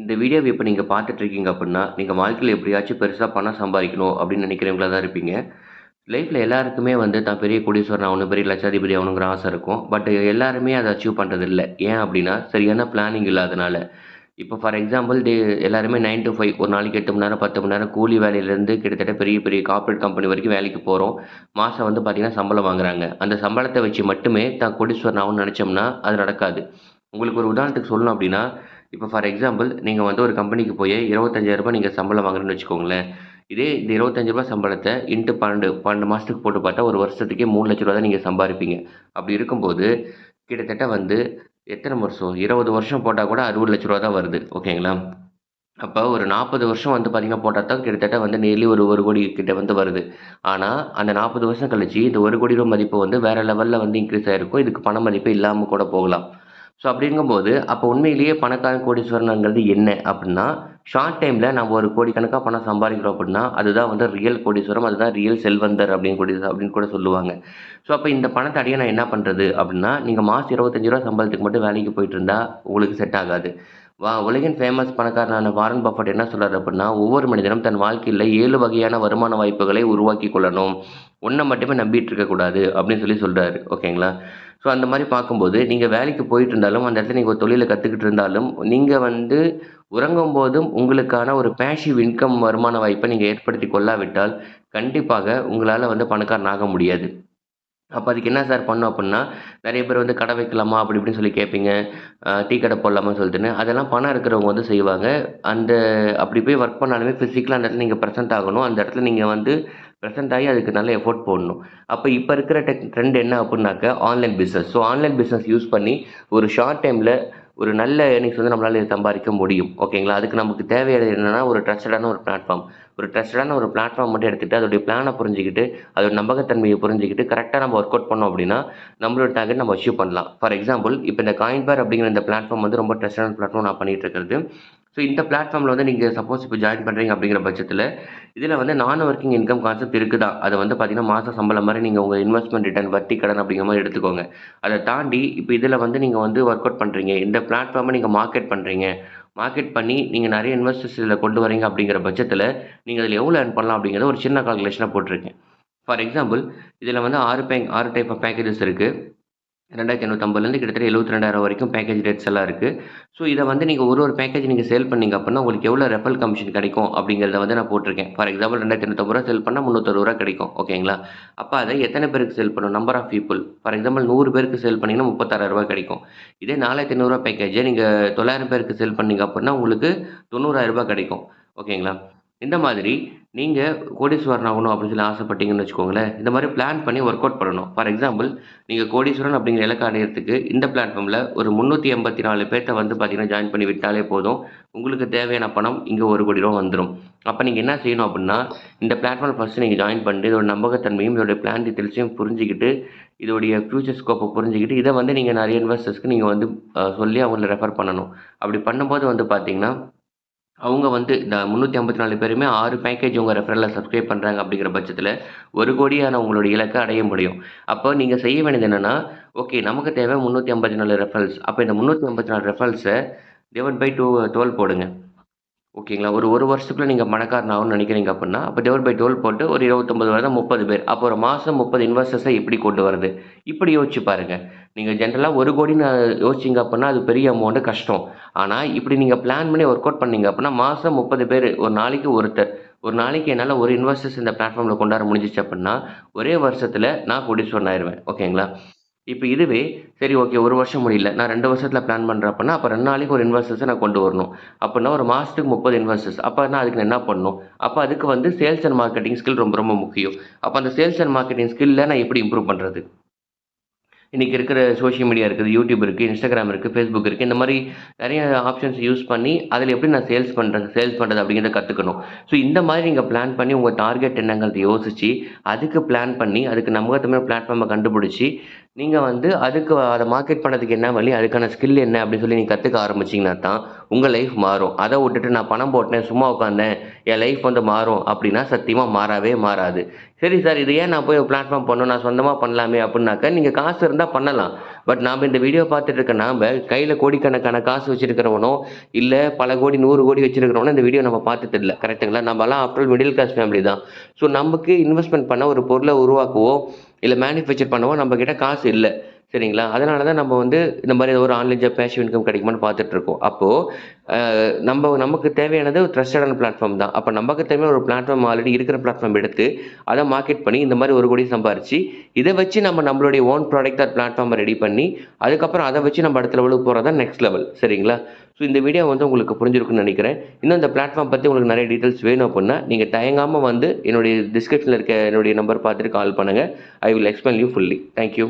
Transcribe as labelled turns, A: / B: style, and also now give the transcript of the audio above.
A: இந்த வீடியோவை இப்போ நீங்கள் பார்த்துட்ருக்கீங்க அப்படின்னா நீங்கள் வாழ்க்கையில் எப்படியாச்சும் பெருசாக பணம் சம்பாதிக்கணும் அப்படின்னு நினைக்கிறவங்களா தான் இருப்பீங்க. லைஃப்பில் எல்லாருக்குமே வந்து தான் பெரிய கோடீஸ்வரன் ஆகணும் பெரிய லட்சாதிபதி ஆகணுங்கிற ஆசை இருக்கும். பட் எல்லாருமே அதை அச்சீவ் பண்ணுறதில்ல ஏன் அப்படின்னா, சரியான பிளானிங் இல்லாதனால. இப்போ ஃபார் எக்ஸாம்பிள் டே எல்லாருமே 9 டூ ஃபைவ் ஒரு நாளைக்கு எட்டு மணி நேரம், 10 மணி நேரம் கூலி வேலையிலேருந்து கிட்டத்தட்ட பெரிய பெரிய கார்ப்பரேட் கம்பெனி வரைக்கும் வேலைக்கு போகிறோம் மாதம் வந்து பார்த்திங்கன்னா சம்பளம் வாங்குறாங்க. அந்த சம்பளத்தை வச்சு மட்டுமே தான் கோடீஸ்வரன் ஆகணும்னு நினச்சோம்னா அது நடக்காது. உங்களுக்கு ஒரு உதாரணத்துக்கு சொல்லணும் அப்படின்னா, இப்போ ஃபார் எக்ஸாம்பிள் நீங்கள் வந்து ஒரு கம்பெனிக்கு போய் இருபத்தஞ்சாயிரரூபா நீங்கள் சம்பளம் வாங்குறேன்னு வச்சுக்கோங்களேன். இதே இந்த இருபத்தஞ்சு ரூபா சம்பளத்தை இன்ட்டு பன்னெண்டு பன்னெண்டு மாதத்துக்கு போட்டு பார்த்தா, ஒரு வருஷத்துக்கே மூணு லட்ச ரூபா தான் நீங்கள் சம்பாரிப்பீங்க. அப்படி இருக்கும்போது, கிட்டத்தட்ட வந்து எத்தனை வருஷம்? 20 வருஷம் போட்டால் கூட அறுபது லட்ச ரூபா தான் வருது. ஓகேங்களா? அப்போ ஒரு 40 வருஷம் வந்து பார்த்தீங்கன்னா, போட்டால் தான் கிட்டத்தட்ட வந்து நேர்லி ஒரு ஒரு கோடி கிட்ட வந்து வருது. ஆனால் அந்த 40 வருஷம் கழிச்சு இந்த ஒரு கோடி ரூபா மதிப்பு வந்து வேறு லெவலில் வந்து இன்க்ரீஸ் ஆகிருக்கும் இதுக்கு பண மதிப்பே இல்லாமல் கூட போகலாம். ஸோ அப்படிங்கும்போது, அப்போ உண்மையிலேயே பணக்காரன் கோடீஸ்வரனுங்கிறது என்ன அப்படின்னா, ஷார்ட் டைமில் நம்ம ஒரு கோடிக்கணக்காக பணம் சம்பாதிக்கிறோம் அப்படின்னா, அதுதான் வந்து ரியல் கோடீஸ்வரம். அதுதான் ரியல் செல்வந்தர் அப்படின்னு கூட அப்படின்னு கூட சொல்லுவாங்க. ஸோ அப்போ இந்த பணத்தை அடைய நான் என்ன பண்ணுறது அப்படின்னா, நீங்கள் மாதம் இருபத்தஞ்சி ரூபா சம்பளத்துக்கு மட்டும் வேலைக்கு போயிட்டு இருந்தால் உங்களுக்கு செட் ஆகாது. வா உலகின் ஃபேமஸ் பணக்காரனான வாரன் பஃபட் என்ன சொல்கிறார் அப்படின்னா, ஒவ்வொரு மனிதனும் தன் வாழ்க்கையில் ஏழு வகையான வருமான வாய்ப்புகளை உருவாக்கிக் கொள்ளணும். ஒன்றை மட்டுமே நம்பிட்டு இருக்கக்கூடாது அப்படின்னு சொல்லி சொல்கிறாரு ஓகேங்களா? ஸோ அந்த மாதிரி பார்க்கும்போது, நீங்கள் வேலைக்கு போயிட்டு இருந்தாலும், அந்த இடத்துல நீங்கள் ஒரு தொழிலை கற்றுக்கிட்டு இருந்தாலும், நீங்கள் வந்து உறங்கும்போதும் உங்களுக்கான ஒரு பேஷிவ் இன்கம் வருமான வாய்ப்பை நீங்கள் ஏற்படுத்தி கொள்ளாவிட்டால், கண்டிப்பாக உங்களால் வந்து பணக்காரன் ஆக முடியாது. அப்போ அதுக்கு என்ன சார் பண்ணும் அப்படின்னா, நிறைய பேர் வந்து கடை வைக்கலாமா? அப்படி இப்படின்னு சொல்லி கேட்பீங்க. டீ கடை போடலாமான்னு சொல்லிட்டுன்னு. அதெல்லாம் பணம் இருக்கிறவங்க வந்து செய்வாங்க. அந்த அப்படி போய் ஒர்க் பண்ணாலுமே ஃபிசிக்கலாக அந்த இடத்துல நீங்கள் ப்ரெசென்ட் ஆகணும். அந்த இடத்துல நீங்கள் வந்து ப்ரெசென்ட் ஆகி அதுக்கு நல்ல எஃபோர்ட் போடணும். அப்போ இப்போ இருக்கிற டெக் ட்ரெண்ட் என்ன அப்படின்னாக்க, online business so online business use பண்ணி ஒரு ஷார்ட் டைமில் ஒரு நல்ல ஏர்னிங்ஸ் வந்து நம்மளால் சம்பாதிக்க முடியும். ஓகேங்களா? அதுக்கு நமக்கு தேவையானது என்னென்னா ஒரு ட்ரஸ்டடான ஒரு பிளாட்ஃபார்ம். ஒரு ட்ரஸ்டடான ஒரு பிளாட்ஃபார்ம் மட்டும் எடுத்துகிட்டு அதோடைய பிளானை புரிஞ்சுக்கிட்டு, அதோட நம்பகத்தன்மையை புரிஞ்சுக்கிட்டு, கரெக்டாக நம்ம ஒர்க் அவுட் பண்ணோம் அப்படின்னா, நம்மளோட டார்கெட் நம்ம அச்சீவ் பண்ணலாம். ஃபார் எக்ஸாம்பிள் இப்போ இந்த காயின்பேர் அப்படிங்கிற இந்த பிளாட்ஃபார்ம் வந்து ரொம்ப ட்ரஸ்டடான பிளாட்ஃபார்ம் நான் பண்ணிகிட்டு இருக்கிறது. ஸோ இந்த பிளாட்ஃபார்மில் வந்து நீங்கள் சப்போஸ் இப்போ ஜாயின் பண்ணுறீங்க அப்படிங்கிற பட்சத்தில் இதில் வந்து நான் ஒர்க்கிங் இன்கம் கான்செப்ட் இருக்கு தான். வந்து பார்த்தீங்கன்னா, மாத சம்பளம் மாதிரி நீங்கள் உங்கள் இன்வெஸ்ட்மெண்ட் ரிட்டர்ன் வட்டி கடன் அப்படிங்கிற மாதிரி எடுத்துக்கோங்க. அதை தாண்டி இப்போ இதில் வந்து நீங்கள் வந்து ஒர்க் அவுட் பண்ணுறீங்க இந்த பிளாட்ஃபார்மை நீங்கள் மார்க்கெட் பண்ணுறீங்க மார்க்கெட் பண்ணி நீங்கள் நிறைய இன்வெஸ்டர்ஸ் இதில் கொண்டு வரீங்க அப்படிங்கிற பட்சத்தில் நீங்கள் அதில் எவ்வளோ ஏர்ன் பண்ணலாம் அப்படிங்கிறத ஒரு சின்ன கால்குலேஷனாக போட்டிருக்கேன். ஃபார் எக்ஸாம்பிள் இதில் வந்து ஆறு பேங்க் ஆறு டைப் ஆஃப் பேக்கேஜஸ் இருக்குது ரெண்டாயிரத்தி எண்ணூற்றம்பதுலேருந்து கிட்டத்தட்ட 72,000 வரைக்கும் பேக்கேஜ் ரேட்ஸ் எல்லாம் இருக்குது ஸோ இதை வந்து நீங்கள் ஒரு ஒரு பேக்கேஜ் நீங்கள் சேல் பண்ணீங்க அப்படின்னா, உங்களுக்கு எவ்வளோ ரெஃபல் கமிஷன் கிடைக்கும் அப்படிங்கிறத வந்து நான் போட்டிருக்கேன். ஃபார் எக்ஸாம்பிள் ரூ. 2,850 சேல் பண்ணால் ரூ. 360 கிடைக்கும். ஓகேங்களா? அப்போ அதை எத்தனை பேருக்கு சேல் பண்ணணும்? Number of people for example நூறு பேருக்கு சேல் பண்ணிங்கன்னா முப்பத்தாறாயிரம் ரூபா கிடைக்கும். இதே நாலாயிரத்தி ஐநூறுரூவா பேக்கேஜை நீங்கள் தொள்ளாயிரம் பேருக்கு சேல் பண்ணீங்க அப்படின்னா, உங்களுக்கு தொண்ணூறாயிரம் ரூபா கிடைக்கும். ஓகேங்களா? இந்த மாதிரி நீங்கள் கோடீஸ்வரன் ஆகணும் அப்படின்னு சொல்லி ஆசைப்பட்டீங்கன்னு வச்சுக்கோங்களேன், இந்த மாதிரி பிளான் பண்ணி ஒர்க் அவுட் பண்ணணும். ஃபார் எக்ஸாம்பிள் நீங்கள் கோடீஸ்வரன் அப்படிங்கிற இலக்கு அடையிறதுக்கு இந்த பிளாட்ஃபார்மில் ஒரு முந்நூற்றி எண்பத்தி நாலு பேர்த்த வந்து பார்த்தீங்கன்னா, ஜாயின் பண்ணி விட்டாலே போதும். உங்களுக்கு தேவையான பணம் இங்கே ஒரு கோடி ரூபா வந்துடும் அப்போ நீங்கள் என்ன செய்யணும் அப்படின்னா, இந்த பிளாட்ஃபார்ம் ஃபஸ்ட்டு நீங்கள் ஜாயின் பண்ணிட்டு, இதோட நம்பகத்தன்மையும், இதோட பிளான் டீட்டெயில்ஸையும் புரிஞ்சுக்கிட்டு, இதோடைய ஃபியூச்சர் ஸ்கோப்பை புரிஞ்சுக்கிட்டு, இதை வந்து நீங்கள் நிறைய இன்வெஸ்டர்ஸ்க்கு நீங்கள் வந்து சொல்லி அவங்கள ரெஃபர் பண்ணணும். அப்படி பண்ணும்போது வந்து பார்த்தீங்கன்னா, அவங்க வந்து இந்த 354 பேருமே ஆறு பேக்கேஜ் உங்கள் ரெஃபரலில் சப்ஸ்கிரைப் பண்ணுறாங்க அப்படிங்கிற பட்சத்தில் ஒரு கோடியான உங்களுடைய இலக்கை அடைய முடியும். அப்போ நீங்கள் செய்ய வேண்டியது என்னென்னா ஓகே நமக்கு தேவை 354 ரெஃபரல்ஸ். அப்போ இந்த முந்நூற்றி ஐம்பத்தி நாலு ரெஃபரல்ஸை டிவைட் பை டூ 12 போடுங்க. ஓகேங்களா? ஒரு ஒரு வருஷத்துக்குள்ளே நீங்கள் பணக்காரன் ஆகணும்னு நினைக்கிறீங்க அப்படின்னா, அப்போ டிவைட் பை 12 போட்டு ஒரு 29 வருடம் 30 பேர். அப்போ ஒரு மாதம் முப்பது இன்வெஸ்டர்ஸை எப்படி கொண்டு வருது இப்படி யோசிச்சு பாருங்க. நீங்க ஜெனரலா 1,00,00,000ன்னு யோசிச்சீங்க அப்படின்னா, அது பெரிய அமௌண்ட் கஷ்டம். ஆனால் இப்படி நீங்கள் பிளான் பண்ணி ஒர்க் அவுட் பண்ணீங்க அப்படின்னா, மாதம் முப்பது பேர் ஒரு நாளைக்கு ஒருத்தர். ஒரு நாளைக்கு என்னால் ஒரு இன்வெஸ்டர்ஸ் இந்த பிளாட்ஃபார்மில் கொண்டாட முடிஞ்சிச்சு முடிஞ்சுச்சு அப்படின்னா, ஒரே வருஷத்தில் நான் கோடீஸ்வரன் சொன்னாயிருவேன் ஓகேங்களா? இப்போ இதுவே சரி ஓகே ஒரு வருஷம் முடியல. நான் ரெண்டு வருஷத்தில் பிளான் பண்ணுறேன் அப்படின்னா, அப்போ ரெண்டு நாளைக்கு ஒரு இன்வெஸ்டர்ஸை நான் கொண்டு வரணும். அப்படின்னா ஒரு மாதத்துக்கு முப்பது இன்வெஸ்டர்ஸ். அப்பன்னா அதுக்கு நான் என்ன பண்ணணும்? அப்போ அதுக்கு வந்து சேல்ஸ் அண்ட் மார்க்கெட்டிங் ஸ்கில் ரொம்ப ரொம்ப முக்கியம். அப்போ அந்த சேல்ஸ் அண்ட் மார்க்கெட்டிங் ஸ்கில்ல நான் எப்படி இம்ப்ரூவ் பண்ணுறது இன்றைக்கி இருக்கிற சோஷியல் மீடியா இருக்குது. யூடியூப் இருக்குது இன்ஸ்டாகிராம் இருக்குது ஃபேஸ்புக் இருக்குது இந்த மாதிரி நிறைய ஆப்ஷன்ஸ் யூஸ் பண்ணி, அதில் எப்படி நான் சேல்ஸ் பண்ணுறேன் சேல்ஸ் பண்ணுறது அப்படிங்கிறத கற்றுக்கணும் ஸோ இந்த மாதிரி நீங்கள் பிளான் பண்ணி உங்கள் டார்கெட் என்னங்கிறத யோசிச்சு, அதுக்கு பிளான் பண்ணி, அதுக்கு நம்பகத்தன்மையான பிளாட்ஃபார்மை கண்டுபிடிச்சி நீங்கள் வந்து அதுக்கு அதை மார்க்கெட் பண்ணதுக்கு என்ன வழி? அதுக்கான ஸ்கில் என்ன? அப்படின்னு சொல்லி நீங்கள் கற்றுக்க ஆரம்பிச்சிங்கன்னா தான் உங்கள் லைஃப் மாறும். அதை விட்டுட்டு நான் பணம் போட்டேன் சும்மா உட்காந்தேன் என் லைஃப் வந்து மாறும் அப்படின்னா சத்தியமாக மாறவே மாறாது. சரி சார் இது ஏன் நான் போய் பிளாட்ஃபார்ம் பண்ணணும்? நான் சொந்தமாக பண்ணலாமே அப்படின்னாக்கா நீங்கள் காசு இருந்தால் பண்ணலாம். பட் நாம் இந்த வீடியோ பார்த்துட்டு இருக்க நாம் கையில் கோடிக்கணக்கான காசு வச்சுருக்கிறவனோ இல்லை பல கோடி நூறு கோடி வச்சுருக்கிறவனோ இந்த வீடியோ நம்ம பார்த்துட்டு இல்லை. கரெக்டுங்களா நம்மலாம் ஆஃப்டர் மிடில் கிளாஸ் ஃபேமிலி தான். ஸோ நமக்கு இன்வெஸ்ட்மெண்ட் பண்ண ஒரு பொருளை உருவாக்குவோம். இல்லை மேனுஃபேக்சர் பண்ணவோ நம்மக்கிட்ட காசு இல்லை. சரிங்களா? அதனால தான் நம்ம வந்து இந்த மாதிரி ஒரு ஆன்லைன் ஜாப் பேஷிவ் இன்கம் கிடைக்குமான்னு பார்த்துட்டு இருக்கோம் அப்போது நம்ம நமக்கு தேவையானது ஒரு ட்ரஸ்டடான பிளாட்ஃபார்ம் தான். அப்போ நமக்கு தேவையான ஒரு பிளாட்ஃபார்ம் ஆல்ரெடி இருக்கிற பிளாட்ஃபார்ம் எடுத்து அதை மார்க்கெட் பண்ணி இந்த மாதிரி ஒரு கோடி சம்பாரிச்சு இதை வச்சு நம்ம நம்மளுடைய ஓன் ப்ராடக்ட் ஆர் பிளாட்ஃபார்மை ரெடி பண்ணி அதுக்கப்புறம் அதை வச்சு நம்ம அடுத்த லெவலுக்கு போகிறது தான் நெக்ஸ்ட் லெவல் சரிங்களா? ஸோ இந்த வீடியோ வந்து உங்களுக்கு புரிஞ்சிருக்குன்னு நினைக்கிறேன். இன்னும் இந்த பிளாட்ஃபார்ம் பற்றி உங்களுக்கு நிறைய டீட்டெயில்ஸ் வேணும் அப்படின்னா நீங்கள் தயங்காமல் வந்து என்னுடைய டிஸ்கிரிப்ஷனில் இருக்க என்னுடைய நம்பர் பார்த்துட்டு கால் பண்ணுங்கள் I will explain you fully thank you